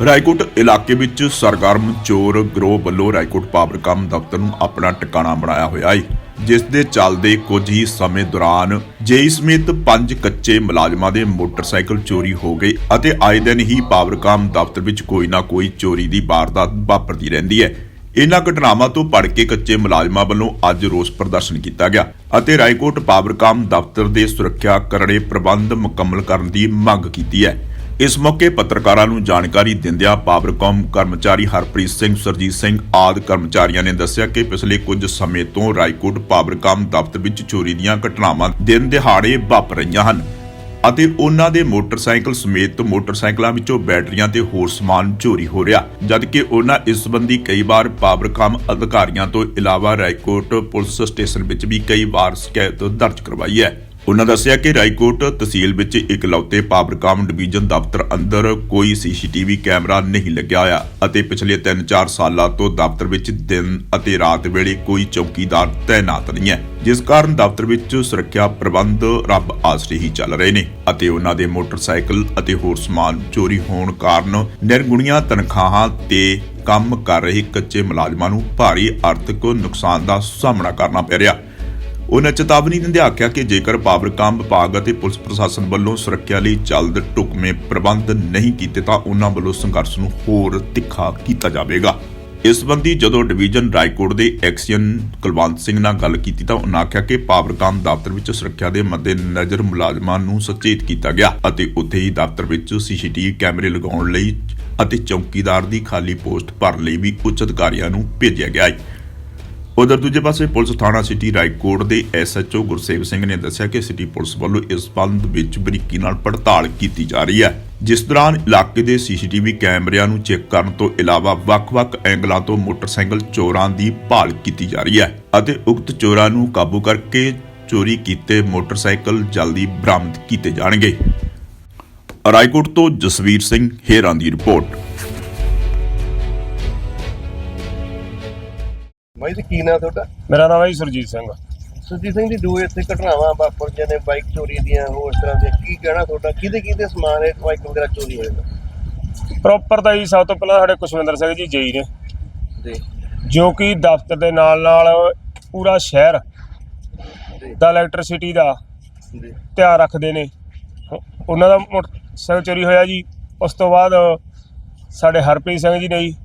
ਰਾਏਕੋਟ ਇਲਾਕੇ ਵਿੱਚ ਸਰਗਰਮ ਚੋਰ ਗਰੋਹ ਵੱਲੋਂ ਰਾਏਕੋਟ ਪਾਵਰਕਾਮ ਦਫ਼ਤਰ ਨੂੰ ਆਪਣਾ ਟਿਕਾਣਾ ਬਣਾਇਆ ਹੋਇਆ ਹੈ ਜਿਸ ਦੇ ਚੱਲਦੇ ਕੁਝ ਹੀ ਸਮੇਂ ਦੌਰਾਨ ਜੇਈ ਸਮੇਤ ਪੰਜ ਕੱਚੇ ਮੁਲਾਜ਼ਮਾਂ ਦੇ ਮੋਟਰਸਾਈਕਲ ਚੋਰੀ ਹੋ ਗਏ ਅਤੇ ਆਏ ਦਿਨ ਹੀ ਪਾਵਰਕਾਮ ਦਫ਼ਤਰ ਵਿੱਚ ਕੋਈ ਨਾ ਕੋਈ ਚੋਰੀ ਦੀ ਵਾਰਦਾਤ ਵਾਪਰਦੀ ਰਹਿੰਦੀ ਹੈ ਇਨ੍ਹਾਂ ਘਟਨਾਵਾਂ ਤੋਂ ਪੜ ਕੇ ਕੱਚੇ ਮੁਲਾਜ਼ਮਾਂ ਵੱਲੋਂ ਅੱਜ ਰੋਸ ਪ੍ਰਦਰਸ਼ਨ ਕੀਤਾ ਗਿਆ ਅਤੇ ਰਾਏਕੋਟ ਪਾਵਰਕਾਮ ਦਫ਼ਤਰ ਦੇ ਸੁਰੱਖਿਆ ਕਰੜੇ ਪ੍ਰਬੰਧ ਮੁਕੰਮਲ ਕਰਨ ਦੀ ਮੰਗ ਕੀਤੀ ਹੈ ਇਸ ਮੌਕੇ ਪੱਤਰਕਾਰਾਂ ਨੂੰ ਜਾਣਕਾਰੀ ਦਿੰਦਿਆਂ ਪਾਵਰਕਾਮ ਕਰਮਚਾਰੀ ਹਰਪ੍ਰੀਤ ਸਿੰਘ, ਸਰਜੀਤ ਸਿੰਘ ਆਦਿ ਕਰਮਚਾਰੀਆਂ ਨੇ ਦੱਸਿਆ ਕਿ ਪਿਛਲੇ ਕੁਝ ਸਮੇਂ ਤੋਂ ਰਾਏਕੋਟ ਪਾਵਰਕਾਮ ਦਫ਼ਤਰ ਵਿੱਚ ਚੋਰੀ ਦੀਆਂ ਘਟਨਾਵਾਂ ਦਿਨ ਦਿਹਾੜੇ ਵਾਪਰ ਰਹੀਆਂ ਹਨ ਅਤੇ ਉਹਨਾਂ ਦੇ ਮੋਟਰਸਾਈਕਲ ਸਮੇਤ ਮੋਟਰਸਾਈਕਲਾਂ ਵਿੱਚੋਂ ਬੈਟਰੀਆਂ ਤੇ ਹੋਰ ਸਮਾਨ ਚੋਰੀ ਹੋ ਰਿਹਾ। ਜਦਕਿ ਉਹਨਾਂ ਇਸ ਸੰਬੰਧੀ ਕਈ ਵਾਰ ਪਾਵਰਕਾਮ ਅਧਿਕਾਰੀਆਂ ਤੋਂ ਇਲਾਵਾ ਰਾਏਕੋਟ ਪੁਲਿਸ ਸਟੇਸ਼ਨ ਵਿੱਚ ਵੀ ਕਈ ਵਾਰ ਸ਼ਿਕਾਇਤ ਦਰਜ ਕਰਵਾਈ ਹੈ। ਉਹਨਾਂ ਦੱਸਿਆ ਕਿ ਰਾਈਕੋਟ ਤਹਿਸੀਲ ਵਿੱਚ ਇਕਲੌਤੇ ਪਾਵਰਕਾਮ ਡਿਵੀਜ਼ਨ ਦਫ਼ਤਰ ਅੰਦਰ ਕੋਈ ਸੀਸੀਟੀਵੀ ਕੈਮਰਾ ਨਹੀਂ ਲੱਗਿਆ ਹੋਇਆ ਅਤੇ ਪਿਛਲੇ 3-4 ਸਾਲਾਂ ਤੋਂ ਦਫ਼ਤਰ ਵਿੱਚ ਦਿਨ ਅਤੇ ਰਾਤ ਵੇਲੇ ਕੋਈ ਚੌਕੀਦਾਰ ਤਾਇਨਾਤ ਨਹੀਂ ਹੈ, ਜਿਸ ਕਾਰਨ ਦਫ਼ਤਰ ਵਿੱਚ ਸੁਰੱਖਿਆ ਪ੍ਰਬੰਧ ਰੱਬ ਆਸਰੇ ਹੀ ਚੱਲ ਰਹੇ ਨੇ ਅਤੇ ਉਹਨਾਂ ਦੇ ਮੋਟਰਸਾਈਕਲ ਅਤੇ ਹੋਰ ਸਮਾਨ ਚੋਰੀ ਹੋਣ ਕਾਰਨ ਨਿਰਗੁਣੀਆਂ ਤਨਖਾਹਾਂ ਤੇ ਕੰਮ ਕਰ ਰਹੇ ਕੱਚੇ ਮੁਲਾਜ਼ਮਾਂ ਨੂੰ ਭਾਰੀ ਆਰਥਿਕ ਨੁਕਸਾਨ ਦਾ ਸਾਹਮਣਾ ਕਰਨਾ ਪੈ ਰਿਹਾ। ਉਹਨਾਂ ਚੇਤਾਵਨੀ ਦਿੰਦੇ ਆਖਿਆ ਕਿ ਜੇਕਰ ਪਾਵਰਕਾਮ ਵਿਭਾਗ ਅਤੇ ਪੁਲਿਸ ਪ੍ਰਸ਼ਾਸਨ ਵੱਲੋਂ ਸੁਰੱਖਿਆ ਲਈ ਜਲਦ ਢੁਕਵੇਂ ਪ੍ਰਬੰਧ ਨਹੀਂ ਕੀਤੇ ਤਾਂ ਉਹਨਾਂ ਵੱਲੋਂ ਸੰਘਰਸ਼ ਨੂੰ ਹੋਰ ਤਿੱਖਾ ਕੀਤਾ ਜਾਵੇਗਾ। ਇਸ ਸੰਬੰਧੀ ਜਦੋਂ ਡਿਵੀਜ਼ਨ ਰਾਏਕੋਟ ਦੇ ਐਕਸੀਅਨ ਕੁਲਵੰਤ ਸਿੰਘ ਨਾਲ ਗੱਲ ਕੀਤੀ ਤਾਂ ਉਹਨਾਂ ਆਖਿਆ ਕਿ ਪਾਵਰਕਾਮ ਦਫ਼ਤਰ ਵਿੱਚ ਸੁਰੱਖਿਆ ਦੇ ਮੱਦੇਨਜ਼ਰ ਮੁਲਾਜ਼ਮਾਂ ਨੂੰ ਸੁਚੇਤ ਕੀਤਾ ਗਿਆ ਅਤੇ ਉੱਥੇ ਹੀ ਦਫ਼ਤਰ ਵਿੱਚ ਸੀਸੀਟੀਵੀ ਕੈਮਰੇ ਲਗਾਉਣ ਲਈ ਅਤੇ ਚੌਕੀਦਾਰ ਦੀ ਖਾਲੀ ਪੋਸਟ ਭਰਨ ਲਈ ਵੀ ਉੱਚ ਅਧਿਕਾਰੀਆਂ ਨੂੰ ਭੇਜਿਆ ਗਿਆ ਹੈ। ਉਧਰ ਦੂਜੇ ਪਾਸੇ ਪੁਲਿਸ ਥਾਣਾ ਸਿਟੀ ਰਾਏਕੋਟ ਦੇ ਐਸਐਚਓ ਗੁਰਸੇਵ ਸਿੰਘ ਨੇ ਦੱਸਿਆ ਕਿ ਸਿਟੀ ਪੁਲਿਸ ਵੱਲੋਂ ਇਸ ਸੰਬੰਧ ਵਿੱਚ ਬਰੀਕੀ ਨਾਲ ਪੜਤਾਲ ਕੀਤੀ ਜਾ ਰਹੀ ਹੈ, ਜਿਸ ਦੌਰਾਨ ਇਲਾਕੇ ਦੇ ਸੀਸੀਟੀਵੀ ਕੈਮਰਿਆਂ ਨੂੰ ਚੈੱਕ ਕਰਨ ਤੋਂ ਇਲਾਵਾ ਵੱਖ-ਵੱਖ ਐਂਗਲਾਂ ਤੋਂ ਮੋਟਰਸਾਈਕਲ ਚੋਰਾਂ ਦੀ ਭਾਲ ਕੀਤੀ ਜਾ ਰਹੀ ਹੈ ਅਤੇ ਉਕਤ ਚੋਰਾਂ ਨੂੰ ਕਾਬੂ ਕਰਕੇ ਚੋਰੀ ਕੀਤੇ ਮੋਟਰਸਾਈਕਲ ਜਲਦੀ ਬਰਾਮਦ ਕੀਤੇ ਜਾਣਗੇ। ਰਾਏਕੋਟ ਤੋਂ ਜਸਵੀਰ ਸਿੰਘ ਹੇਰਾਂ ਦੀ ਰਿਪੋਰਟ। ਬਾਈ ਤੇ ਕੀ ਨਾਂ ਤੁਹਾਡਾ? ਮੇਰਾ ਨਾਮ ਹੈ ਜੀ ਸੁਰਜੀਤ ਸਿੰਘ। ਸੁਰਜੀਤ ਸਿੰਘ ਦੀ ਦੋ ਇੱਥੇ ਘਟਨਾਵਾਂ ਵਾਪਰੀਆਂ ਨੇ ਬਾਈਕ ਚੋਰੀ ਦੀਆਂ ਹੋਰ ਇਸ ਤਰ੍ਹਾਂ ਦੇ ਕੀ ਕਹਿਣਾ ਤੁਹਾਡਾ? ਕਿਹਦੇ ਕਿਹਦੇ ਸਮਾਨ ਹੈ ਬਾਈਕ ਵਗੈਰਾ ਚੋਰੀ ਹੋਏ ਨੇ? ਪ੍ਰੋਪਰ ਤਾਂ ਜੀ ਸਭ ਤੋਂ ਪਹਿਲਾਂ ਸਾਡੇ ਕੁਸ਼ਵਿੰਦਰ ਸਿੰਘ ਜੀ ਜਈ ਨੇ। ਜੀ। ਜੋ ਕਿ ਦਫ਼ਤਰ ਦੇ ਨਾਲ ਨਾਲ ਪੂਰਾ ਸ਼ਹਿਰ ਦਾ ਇਲੈਕਟ੍ਰਿਸਿਟੀ ਦਾ ਧਿਆਨ ਰੱਖਦੇ ਨੇ। ਉਹ- ਉਹਨਾਂ ਦਾ ਮੋਟਰਸਾਈਕਲ ਚੋਰੀ ਹੋਇਆ ਜੀ। ਉਸ ਤੋਂ ਬਾਅਦ ਸਾਡੇ ਹਰਪ੍ਰੀਤ ਸਿੰਘ ਜੀ ਨੇ ਜੀ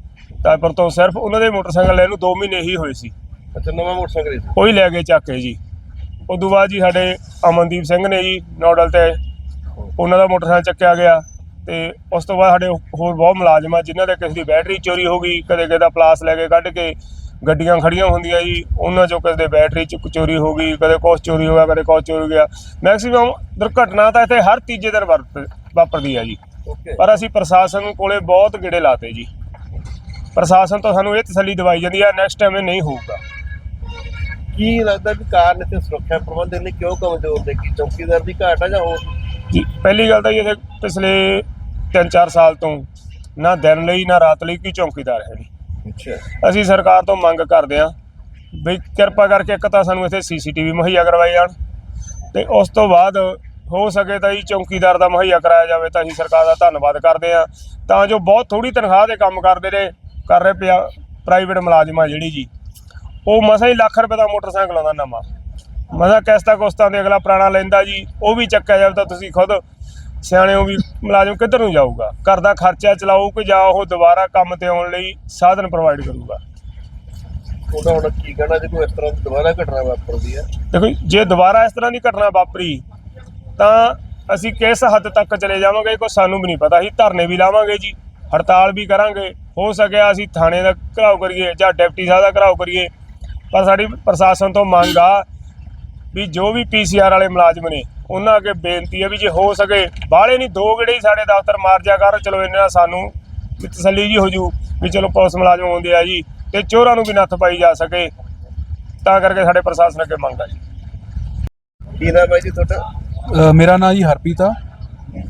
ਤਾਜਪੁਰ ਤੋਂ ਸਿਰਫ ਉਹਨਾਂ ਦੇ ਮੋਟਰਸਾਈਕਲ ਲੈਣ ਨੂੰ 2 ਮਹੀਨੇ ਹੀ ਹੋਏ ਸੀ। ਅੱਛਾ ਨਵਾਂ ਮੋਟਰਸਾਈਕਲ ਸੀ। ਉਹ ਹੀ ਲੈ ਗਏ ਚੱਕ ਕੇ ਜੀ। ਉਦੋਂ ਬਾਅਦ ਜੀ ਸਾਡੇ ਅਮਨਦੀਪ ਸਿੰਘ ਨੇ ਜੀ ਨੋਡਲ ਤੇ ਉਹਨਾਂ ਦਾ ਮੋਟਰਸਾਈਕਲ ਚੱਕਿਆ ਗਿਆ ਤੇ ਉਸ ਤੋਂ ਬਾਅਦ ਸਾਡੇ ਹੋਰ ਬਹੁਤ ਮੁਲਾਜ਼ਮ ਆ ਜਿਨ੍ਹਾਂ ਦੇ ਕਿਸੇ ਦੀ ਬੈਟਰੀ ਚੋਰੀ ਹੋ ਗਈ ਕਦੇ ਕਿਸੇ ਦਾ ਪਲਾਸ ਲੈ ਕੇ ਕੱਢ ਕੇ ਗੱਡੀਆਂ ਖੜੀਆਂ ਹੁੰਦੀਆਂ ਜੀ ਉਹਨਾਂ ਚੋਂ ਕਿਸੇ ਦੇ ਬੈਟਰੀ ਚ ਚੋਰੀ ਹੋ ਗਈ ਕਦੇ ਕੁਛ ਚੋਰੀ ਹੋ ਗਿਆ ਕਦੇ ਕੁਛ ਚੋਰੀ ਗਿਆ। ਮੈਕਸਿਮਮ ਦੁਰਘਟਨਾ ਤਾਂ ਇੱਥੇ ਹਰ ਤੀਜੇ ਦਿਨ ਵਰਤ- ਵਾਪਰਦੀ ਆ ਜੀ। ਪਰ ਅਸੀਂ ਪ੍ਰਸ਼ਾਸਨ ਕੋਲੇ ਬਹੁਤ ਗੇੜੇ ਲਾਤੇ ਜੀ। ਪ੍ਰਸ਼ਾਸਨ ਤੋਂ ਸਾਨੂੰ ਇਹ ਤਸੱਲੀ ਦਵਾਈ ਜਾਂਦੀ ਆ ਨੈਕਸਟ ਟਾਈਮ ਇਹ ਨਹੀਂ ਹੋਊਗਾ। ਕੀ ਲੱਗਦਾ ਵੀ ਕਾਰਨ ਇੱਥੇ ਸੁਰੱਖਿਆ ਪ੍ਰਬੰਧ ਇੰਨੇ ਕਿਉਂ ਕਮਜ਼ੋਰ ਨੇ? ਕੀ ਚੌਕੀਦਾਰ ਦੀ ਘਾਟ ਆ ਜਾਂ ਹੋਰ? ਜੀ ਪਹਿਲੀ ਗੱਲ ਤਾਂ ਜੀ ਇੱਥੇ ਪਿਛਲੇ 3-4 ਸਾਲ ਤੋਂ ਨਾ ਦਿਨ ਲਈ ਨਾ ਰਾਤ ਲਈ ਕੋਈ ਚੌਕੀਦਾਰ ਹੈ ਨਹੀਂ। ਅੱਛਾ। ਅਸੀਂ ਸਰਕਾਰ ਤੋਂ ਮੰਗ ਕਰਦੇ ਹਾਂ ਵੀ ਕਿਰਪਾ ਕਰਕੇ ਇੱਕ ਤਾਂ ਸਾਨੂੰ ਇੱਥੇ ਸੀਸੀਟੀਵੀ ਮੁਹੱਈਆ ਕਰਵਾਏ ਜਾਣ ਤੇ ਉਸ ਤੋਂ ਬਾਅਦ ਹੋ ਸਕੇ ਤਾਂ ਜੀ ਚੌਕੀਦਾਰ ਦਾ ਮੁਹੱਈਆ ਕਰਾਇਆ ਜਾਵੇ ਤਾਂ ਅਸੀਂ ਸਰਕਾਰ ਦਾ ਧੰਨਵਾਦ ਕਰਦੇ ਹਾਂ। ਤਾਂ ਜੋ ਬਹੁਤ ਥੋੜੀ ਤਨਖਾਹ ਦੇ ਕੰਮ ਕਰਦੇ ਨੇ ਕਰ ਰਹੇ ਪਿਆ ਪ੍ਰਾਈਵੇਟ ਮੁਲਾਜ਼ਮ ਆ ਜਿਹੜੀ ਜੀ ਉਹ ਮਸਾਂ ਹੀ ਲੱਖ ਰੁਪਏ ਦਾ ਮੋਟਰਸਾਈਕਲ ਆਉਂਦਾ ਨਵਾਂ। ਮਸਾਂ ਕਿਸ਼ਤਾਂ ਕੁਸ਼ਤਾਂ ਦੇ ਅਗਲਾ ਪੁਰਾਣਾ ਲੈਂਦਾ ਜੀ ਉਹ ਵੀ ਚੱਕਿਆ ਜਾਵੇ ਤਾਂ ਤੁਸੀਂ ਖੁਦ ਸਿਆਣੇ ਹੋ ਵੀ ਮੁਲਾਜ਼ਮ ਕਿੱਧਰ ਨੂੰ ਜਾਊਗਾ? ਘਰ ਦਾ ਖਰਚਾ ਚਲਾਊ ਕਿ ਜਾਂ ਉਹ ਦੁਬਾਰਾ ਕੰਮ ਤੇ ਆਉਣ ਲਈ ਸਾਧਨ ਪ੍ਰੋਵਾਈਡ ਕਰੂਗਾ? ਉਹਦਾ ਹੁਣ ਕੀ ਕਹਿਣਾ ਜੇ ਕੋਈ ਇਸ ਤਰ੍ਹਾਂ ਦੀ ਦੁਬਾਰਾ ਘਟਨਾ ਵਾਪਰਦੀ ਹੈ? ਦੇਖੋ ਜੇ ਦੁਬਾਰਾ ਇਸ ਤਰ੍ਹਾਂ ਦੀ ਘਟਨਾ ਵਾਪਰੀ ਤਾਂ ਅਸੀਂ ਕਿਸ ਹੱਦ ਤੱਕ ਚਲੇ ਜਾਵਾਂਗੇ ਕੋਈ ਸਾਨੂੰ ਵੀ ਨਹੀਂ ਪਤਾ। ਅਸੀਂ ਧਰਨੇ ਵੀ ਲਾਵਾਂਗੇ ਜੀ ਹੜਤਾਲ ਵੀ ਕਰਾਂਗੇ ਹੋ ਸਕਿਆ ਅਸੀਂ ਥਾਣੇ ਦਾ ਘਰਾਓ ਕਰੀਏ ਜਾਂ ਡਿਪਟੀ ਸਾਹਿਬ ਦਾ ਘਰਾਓ ਕਰੀਏ ਪਰ ਸਾਡੀ ਪ੍ਰਸ਼ਾਸਨ ਤੋਂ ਮੰਗ ਆ ਵੀ ਜੋ ਵੀ ਪੀਸੀਆਰ ਵਾਲੇ ਮੁਲਾਜ਼ਮ ਨੇ ਉਹਨਾਂ ਅੱਗੇ ਬੇਨਤੀ ਹੈ ਵੀ ਜੇ ਹੋ ਸਕੇ ਬਾਹਲੇ ਨਹੀਂ ਦੋ ਗੇੜੇ ਹੀ ਸਾਡੇ ਦਫ਼ਤਰ ਮਾਰ ਜਾ ਕਰ ਚਲੋ ਇਹਨਾਂ ਨਾਲ ਸਾਨੂੰ ਵੀ ਤਸੱਲੀ ਜੀ ਹੋ ਜੂ ਵੀ ਚਲੋ ਪੁਲਿਸ ਮੁਲਾਜ਼ਮ ਆਉਂਦੇ ਆ ਜੀ ਤੇ ਚੋਰਾਂ ਨੂੰ ਵੀ ਨੱਥ ਪਾਈ ਜਾ ਸਕੇ ਤਾਂ ਕਰਕੇ ਸਾਡੇ ਪ੍ਰਸ਼ਾਸਨ ਅੱਗੇ ਮੰਗ ਆ ਜੀ। ਕੀ ਨਾਮ ਹੈ ਜੀ ਤੁਹਾਡਾ? ਮੇਰਾ ਨਾਮ ਜੀ ਹਰਪ੍ਰੀਤ ਆ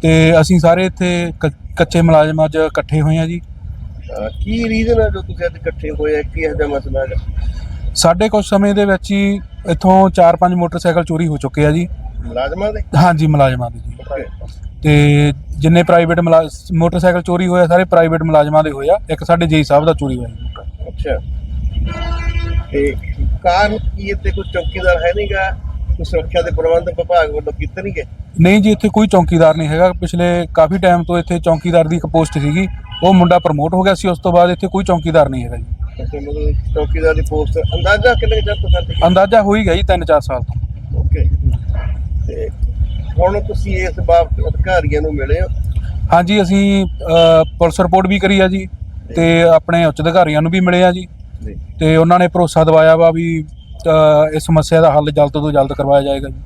ਤੇ ਅਸੀਂ ਸਾਰੇ ਇੱਥੇ ਕ- ਕੱਚੇ ਮੁਲਾਜ਼ਮ ਅੱਜ ਇਕੱਠੇ ਹੋਏ ਆ ਜੀ। ਕੀ ਰੀਜ਼ਨ ਹੈ ਜੋ ਤੁਸੀਂ ਅੱਜ ਇਕੱਠੇ ਹੋਏ ਆ? ਕੀ ਇਹੋ ਜਿਹਾ ਮਸਲਾ ਹੈ ਸਾਡੇ ਕੁਝ ਸਮੇਂ ਦੇ ਵਿੱਚ ਹੀ ਇੱਥੋਂ 4-5 ਮੋਟਰਸਾਈਕਲ ਚੋਰੀ ਹੋ ਚੁੱਕੇ ਆ ਜੀ। ਮੁਲਾਜ਼ਮਾਂ ਦੇ? ਹਾਂਜੀ ਮੁਲਾਜ਼ਮਾਂ ਦੇ ਜੀ। ਤੇ ਜਿੰਨੇ ਪ੍ਰਾਈਵੇਟ ਮੋਟਰਸਾਈਕਲ ਚੋਰੀ ਹੋਇਆ ਸਾਰੇ ਪ੍ਰਾਈਵੇਟ ਮੁਲਾਜ਼ਮਾਂ ਦੇ ਹੋਇਆ ਇੱਕ ਸਾਡੇ ਜੇਈ ਸਾਹਿਬ ਦਾ ਚੋਰੀ ਹੋਇਆ ਜੀ। ਅੱਛਾ। ਤੇ ਕਾਰਨ ਕੀ ਇੱਥੇ ਕੋਈ ਚੌਕੀਦਾਰ ਹੈ ਨਹੀਂਗਾ ਸੁਰੱਖਿਆ ਦੇ ਪ੍ਰਬੰਧ ਵਿਭਾਗ ਵੱਲੋਂ ਕੀਤੇ ਨਹੀਂ ਗਏ ਨਹੀਂ ਜੀ ਇੱਥੇ ਕੋਈ ਚੌਕੀਦਾਰ ਨਹੀਂ ਹੈਗਾ। ਪਿਛਲੇ ਕਾਫੀ ਟਾਈਮ ਤੋਂ ਇੱਥੇ ਚੌਕੀਦਾਰ ਦੀ ਇੱਕ ਪੋਸਟ ਸੀਗੀ। ਉਹ ਮੁੰਡਾ ਪ੍ਰਮੋਟ ਹੋ ਗਿਆ ਸੀ। ਉਸ ਤੋਂ ਬਾਅਦ ਇੱਥੇ ਕੋਈ ਚੌਕੀਦਾਰ ਨਹੀਂ ਹੈਗਾ ਜੀ। ਅੱਛਾ ਮਤਲਬ ਚੌਕੀਦਾਰ ਦੀ ਪੋਸਟ ਅੰਦਾਜ਼ਾ ਕਿੰਨੇ ਚਿਰ ਤੋਂ ਕਰਦੇ ਅੰਦਾਜ਼ਾ ਹੋ ਹੀ ਗਿਆ ਜੀ 3-4 ਸਾਲ ਤੋਂ। ਓਕੇ ਤੇ ਹੁਣ ਤੁਸੀਂ ਇਸ ਬਾਬਤ ਅਧਿਕਾਰੀਆਂ ਨੂੰ ਮਿਲੇ ਹੋ? ਹਾਂਜੀ ਅਸੀਂ ਅ, ਪੁਲਿਸ ਰਿਪੋਰਟ ਵੀ ਕਰੀ ਆ ਜੀ। ਤੇ ਆਪਣੇ ਉੱਚ ਅਧਿਕਾਰੀਆਂ ਨੂੰ ਵੀ ਮਿਲੇ ਆ ਜੀ। ਤੇ ਉਹਨਾਂ ਨੇ ਭਰੋਸਾ ਦਿਵਾਇਆ ਵਾ ਵੀ ਇਸ ਸਮੱਸਿਆ ਦਾ ਹੱਲ ਜਲਦ ਤੋਂ ਜਲਦ ਕਰਵਾਇਆ ਜਾਏਗਾ ਜੀ।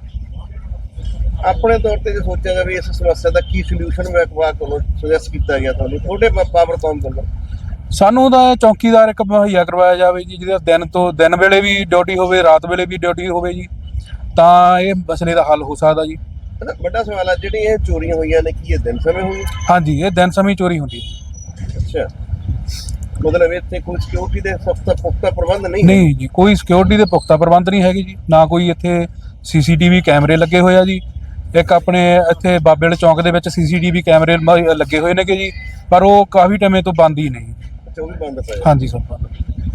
ਆਪਣੇ ਤੌਰ ਤੇ ਜੇ ਸੋਚਿਆ ਜਾਵੇ ਇਸ ਸਮੱਸਿਆ ਦਾ ਕੀ ਸੋਲੂਸ਼ਨ ਵਿਭਾਗ ਵੱਲੋਂ ਸੁਜੈਸਟ ਕੀਤਾ ਗਿਆ ਤੁਹਾਨੂੰ? ਤੁਹਾਡੇ ਪਾਵਰ ਕੌਮ ਵੱਲੋਂ। ਸਾਨੂੰ ਤਾਂ ਚੌਕੀਦਾਰ ਇੱਕ ਮੁਹੱਈਆ ਕਰਵਾਇਆ ਜਾਵੇ ਜੀ ਜਿਹਦਾ ਦਿਨ ਤੋਂ ਦਿਨ ਵੇਲੇ ਵੀ ਡਿਊਟੀ ਹੋਵੇ ਰਾਤ ਵੇਲੇ ਵੀ ਡਿਊਟੀ ਹੋਵੇ ਜੀ। ਤਾਂ ਇਹ ਮਸਲੇ ਦਾ ਹੱਲ ਹੋ ਸਕਦਾ ਜੀ। ਵੱਡਾ ਸਵਾਲ ਆ ਜਿਹੜੀ ਇਹ ਚੋਰੀਆਂ ਹੋਈਆਂ ਨੇ ਕੀ ਇਹ ਦਿਨ ਸਮੇਂ ਹੋਈਆਂ ਹਾਂਜੀ ਇਹ ਦਿਨ ਸਮੇਂ ਚੋਰੀ ਹੁੰਦੀ ਹੈ ਅੱਛਾ। ਮਤਲਬ ਇੱਥੇ ਕੋਈ ਸਿਕਿਉਰਿਟੀ ਦੇ ਸਖਤ ਪੁਖਤਾ ਪ੍ਰਬੰਧ ਨਹੀਂ ਹੈ? ਨਹੀਂ ਜੀ ਕੋਈ ਸਿਕਿਉਰਿਟੀ ਦੇ ਪੁਖਤਾ ਪ੍ਰਬੰਧ ਨਹੀਂ ਹੈਗੇ ਜੀ। ਨਾ ਕੋਈ ਇੱਥੇ ਸੀਸੀਟੀਵੀ ਕੈਮਰੇ ਲੱਗੇ ਹੋਏ ਆ ਜੀ। ਇੱਕ ਆਪਣੇ ਇੱਥੇ ਬਾਬੇ ਵਾਲੇ ਚੌਂਕ ਦੇ ਵਿੱਚ ਸੀਸੀਟੀਵੀ ਕੈਮਰੇ ਮ- ਲੱਗੇ ਹੋਏ ਨੇਗੇ ਜੀ। ਪਰ ਉਹ ਕਾਫੀ ਟਾਈਮੇ ਤੋਂ ਬੰਦ ਹੀ ਨਹੀਂ। ਅੱਛਾ ਉਹ ਵੀ ਬੰਦ ਪਏ ਹਾਂਜੀ ਸਰ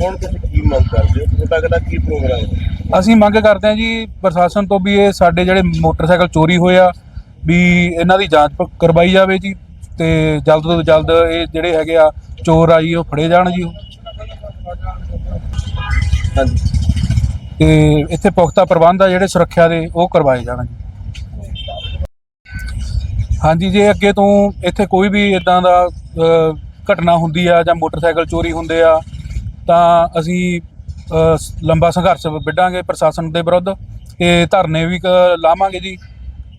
ਹੁਣ ਤੁਸੀਂ ਕੀ ਮੰਗ ਕਰਦੇ ਹੋ? ਤੁਹਾਡਾ ਅਗਲਾ ਕੀ ਪ੍ਰੋਗਰਾਮ ਹੈ? ਅਸੀਂ ਮੰਗ ਕਰਦੇ ਹਾਂ ਜੀ ਪ੍ਰਸ਼ਾਸਨ ਤੋਂ ਵੀ ਇਹ ਸਾਡੇ ਜਿਹੜੇ ਮੋਟਰਸਾਈਕਲ ਚੋਰੀ ਹੋਏ ਆ ਵੀ ਇਹਨਾਂ ਦੀ ਜਾਂਚ ਪ- ਕਰਵਾਈ ਜਾਵੇ ਜੀ। ਤੇ ਜਲਦ ਤੋਂ ਜਲਦ ਇਹ ਜਿਹੜੇ ਹੈਗੇ ਆ ਚੋਰ ਆ ਜੀ ਉਹ ਫੜੇ ਜਾਣ ਜੀ ਉਹ। ਹਾਂਜੀ। ਤੇ ਇੱਥੇ ਪੁਖਤਾ ਪ੍ਰਬੰਧ ਆ, ਜਿਹੜੇ ਸੁਰੱਖਿਆ ਦੇ, ਉਹ ਕਰਵਾਏ ਜਾਣ ਜੀ। ਹਾਂਜੀ, ਜੇ ਅੱਗੇ ਤੋਂ ਇੱਥੇ ਕੋਈ ਵੀ ਇਦਾਂ ਦਾ ਘਟਨਾ ਹੁੰਦੀ ਆ ਜਾਂ ਮੋਟਰਸਾਈਕਲ ਚੋਰੀ ਹੁੰਦੇ ਆ, ਤਾਂ ਅਸੀਂ ਲੰਬਾ ਸੰਘਰਸ਼ ਵਿੱਢਾਂਗੇ ਪ੍ਰਸ਼ਾਸਨ ਦੇ ਵਿਰੁੱਧ। ਤੇ ਧਰਨੇ ਵੀ ਕ- ਲਾਵਾਂਗੇ ਜੀ।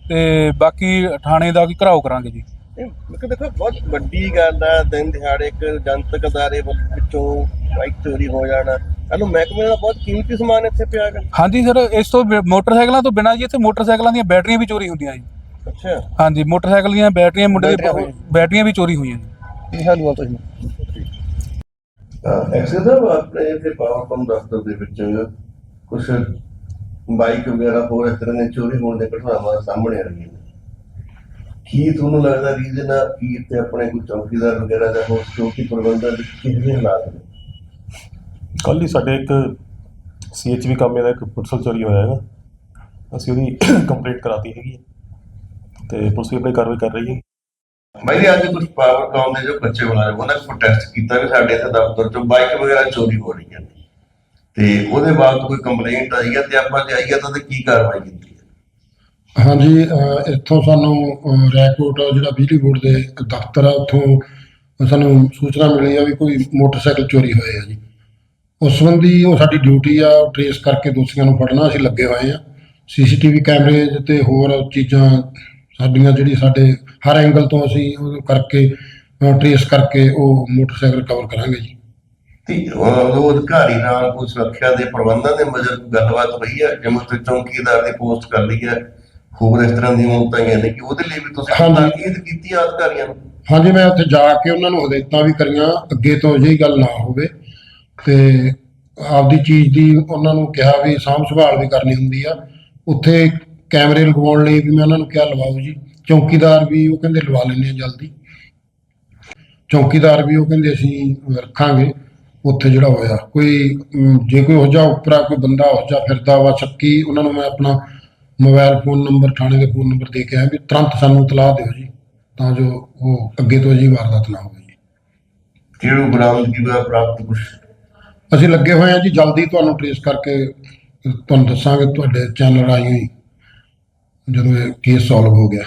ਤੇ ਬਾਕੀ ਥਾਣੇ ਦਾ ਵੀ ਘਰਾਓ ਕਰਾਂਗੇ ਜੀ। ਕਿਹਾ ਦੇਖੋ ਬਹੁਤ ਵੱਡੀ ਗੱਲ ਆ ਦਿਨ ਦਿਹਾੜੇ ਇੱਕ ਜਨਤਕ ਅਦਾਰੇ ਵਿੱਚੋਂ ਬਾਈਕ ਚੋਰੀ ਹੋ ਜਾਣਾ। ਇਹਨੂੰ ਮਹਿਕਮੇ ਦਾ ਬਹੁਤ ਕੀਮਤੀ ਸਮਾਨ ਇੱਥੇ ਪਿਆ ਹੈਗਾ। ਹਾਂਜੀ ਸਰ ਇਸ ਤੋਂ ਬਿ- ਮੋਟਰਸਾਈਕਲਾਂ ਤੋਂ ਬਿਨਾਂ ਜੀ ਇੱਥੇ ਮੋਟਰਸਾਈਕਲਾਂ ਦੀਆਂ ਬੈਟਰੀਆਂ ਵੀ ਚੋਰੀ ਹੁੰਦੀਆਂ ਜੀ। ਅੱਛਾ। ਹਾਂਜੀ ਮੋਟਰਸਾਈਕਲ ਦੀਆਂ ਬੈਟਰੀਆਂ ਮੁੰਡੇ ਦੇ ਹੋਈਆਂ। ਬੈਟਰੀਆਂ ਵੀ ਚੋਰੀ ਹੋਈਆਂ ਜੀ। ਕੀ ਹਾਲ ਤੁਸੀਂ ਐਕਸਲ ਸਾਹਿਬ ਆਪਣੇ ਇੱਥੇ ਪਾਵਰਕੌਮ ਦਫ਼ਤਰ ਦੇ ਵਿੱਚ। ਕੁਝ ਬਾਈਕ ਵਗੈਰਾ ਹੋਰ ਇਸ ਤਰ੍ਹਾਂ ਦੀਆਂ ਚੋਰੀ ਹੋਣ ਦੇ ਘਟਨਾਵਾਂ ਸਾਹਮਣੇ ਆ ਰਹੀਆਂ ਨੇ। ਕੀ ਤੁਹਾਨੂੰ ਲੱਗਦਾ ਰੀਜ਼ਨ ਆ ਕਿ ਇੱਥੇ ਆਪਣੇ ਕੋਈ ਚੌਕੀਦਾਰ ਵਗੈਰਾ ਜਾਂ ਹੋਰ ਸਿਕਿਉਰਿਟੀ ਪ੍ਰਬੰਧਾਂ ਦੇ ਕਿਹਦੇ ਹਾਲਾਤ ਨੇ? ਕੱਲ੍ਹ ਹੀ ਸਾਡੇ ਇੱਕ ਸੀਐਚਵੀ ਕਾਮੇ ਦਾ ਇੱਕ ਪੁਰਸਲ ਚੋਰੀ ਹੋਇਆ ਹੈਗਾ। ਅਸੀਂ ਉਹਦੀ ਕੰਪਲੇਂਟ ਕਰਾਤੀ ਹੈਗੀ ਹੈ। ਤੇ ਪੁਲਿਸ ਵੀ ਆਪਣੀ ਕਾਰਵਾਈ ਕਰ ਰਹੀ ਹੈ। ਮੈਂ ਜੀ ਅੱਜ ਕੁਝ ਪਾਵਰਕੌਮ ਦੇ ਜੋ ਬੱਚੇ ਮੁਲਾਜ਼ਮ ਉਹਨਾਂ ਨੇ ਪ੍ਰੋਟੈਸਟ ਕੀਤਾ ਕਿ ਸਾਡੇ ਇੱਥੇ ਦਫ਼ਤਰ ਚੋਂ ਬਾਈਕ ਵਗੈਰਾ ਚੋਰੀ ਹੋ ਰਹੀਆਂ ਨੇ। ਤੇ ਉਹਦੇ ਬਾਅਦ ਕੋਈ ਕੰਪਲੇਂਟ ਆਈ ਹੈ ਤੇ ਆਪਾਂ ਜੇ ਆਈ ਹੈ ਤਾਂ ਉਹਦੇ ਕੀ ਕਾਰਵਾਈ ਕੀਤੀ? ਹਾਂਜੀ ਇੱਥੋਂ ਸਾਨੂੰ ਰੈਕੋਟ ਜਿਹੜਾ ਬਿਜਲੀ ਬੋਰਡ ਦੇ ਦਫ਼ਤਰ ਆ, ਉੱਥੋਂ ਸਾਨੂੰ ਸੂਚਨਾ ਮਿਲੀ ਆ ਵੀ ਕੋਈ ਮੋਟਰਸਾਈਕਲ ਚੋਰੀ ਹੋਏ ਜੀ। ਉਸ ਸੰਬੰਧੀ ਉਹ ਸਾਡੀ ਡਿਊਟੀ ਆ ਟਰੇਸ ਕਰਕੇ ਦੋਸ਼ੀਆਂ ਨੂੰ ਫੜਨਾ, ਅਸੀਂ ਲੱਗੇ ਹੋਏ ਆ। ਸੀਸੀਟੀਵੀ ਕੈਮਰੇ ਤੇ ਹੋਰ ਚੀਜ਼ਾਂ, ਸਾਡੀਆਂ ਜਿਹੜੀ ਸਾਡੇ, ਹਰ ਐਂਗਲ ਤੋਂ ਅਸੀਂ ਉਹ ਕਰਕੇ ਟਰੇਸ ਕਰਕੇ ਉਹ ਮੋਟਰਸਾਈਕਲ ਕਵਰ ਕਰਾਂਗੇ ਜੀ। ਤੇ ਉਹ ਅਧਿਕਾਰੀ ਨਾਲ ਕੋਈ ਸੁਰੱਖਿਆ ਦੇ ਪ੍ਰਬੰਧਾਂ ਦੇ ਮਜਰ ਗੱਲਬਾਤ ਹੋਈ ਹੈ ਜਿਵੇਂ ਚੌਂਕੀਦਾਰ ਦੀ ਪੋਸਟ ਕਰ ਲਈ ਹੈ ਹੋਰ ਇਸ ਤਰ੍ਹਾਂ ਦੀਆਂ ਮੌਤਾਂ ਨੇ ਕਿ ਉਹਦੇ ਲਈ ਵੀ ਤੁਸੀਂ ਹਾਂਜੀ। ਤਾਕੀਦ ਕੀਤੀ ਆ ਅਧਿਕਾਰੀਆਂ ਨੂੰ? ਹਾਂਜੀ ਮੈਂ ਉੱਥੇ ਜਾ ਕੇ ਉਹਨਾਂ ਨੂੰ ਹਦਾਇਤਾਂ ਵੀ ਕਰੀਆਂ ਅੱਗੇ ਤੋਂ ਅਜਿਹੀ ਗੱਲ ਨਾ ਹੋਵੇ। ਤੇ ਆਪਦੀ ਚੀਜ਼ ਦੀ ਉਹਨਾਂ ਨੂੰ ਕਿਹਾ ਵੀ ਸਾਂਭ ਸੰਭਾਲ ਵੀ ਕਰਨੀ ਹੁੰਦੀ ਆ। ਉੱਥੇ ਕੈਮਰੇ ਲਗਵਾਉਣ ਲਈ ਵੀ ਮੈਂ ਉਹਨਾਂ ਨੂੰ ਕਿਹਾ ਲਵਾਓ ਜੀ। ਚੌਕੀਦਾਰ ਵੀ ਉਹ ਕਹਿੰਦੇ ਲਵਾ ਲੈਂਦੇ ਆ ਜਲਦੀ। ਚੌਕੀਦਾਰ ਵੀ ਉਹ ਕਹਿੰਦੇ ਅਸੀਂ ਰੱਖਾਂਗੇ ਉੱਥੇ ਜਿਹੜਾ ਹੋਇਆ। ਕੋਈ ਅਮ, ਜੇ ਕੋਈ ਹੋ ਜਾ ਉੱਪਰਾ ਕੋਈ ਬੰਦਾ ਹੋ ਜਾ ਫਿਰਦਾ ਵਾ ਸ਼ੱਕੀ ਉਹਨਾਂ ਨੂੰ ਮੈਂ ਆਪਣਾ ਮੋਬਾਈਲ ਫੋਨ ਨੰਬਰ ਥਾਣੇ ਦੇ ਫੋਨ ਨੰਬਰ ਦੇ ਕੇ ਆਇਆ ਵੀ ਤੁਰੰਤ ਸਾਨੂੰ ਇਤਲਾਹ ਦਿਓ ਜੀ ਤਾਂ ਜੋ ਉਹ ਅੱਗੇ ਤੋਂ ਅਜਿਹੀ ਵਾਰਦਾਤ ਨਾ ਹੋਵੇ ਜੀ। ਕਿਹੜੂ ਬਰਾਮਦਗੀ ਦਾ ਪ੍ਰਾਪਤ ਕੁਝ ਅਸੀਂ ਲੱਗੇ ਹੋਏ ਹਾਂ ਜੀ ਜਲਦੀ ਤੁਹਾਨੂੰ ਟ੍ਰੇਸ ਕਰਕੇ ਤੁਹਾਨੂੰ ਦੱਸਾਂਗੇ ਤੁਹਾਡੇ ਚੈਨਲ ਰਾਹੀਂ ਜਦੋਂ ਇਹ ਕੇਸ ਸੋਲਵ ਹੋ ਗਿਆ।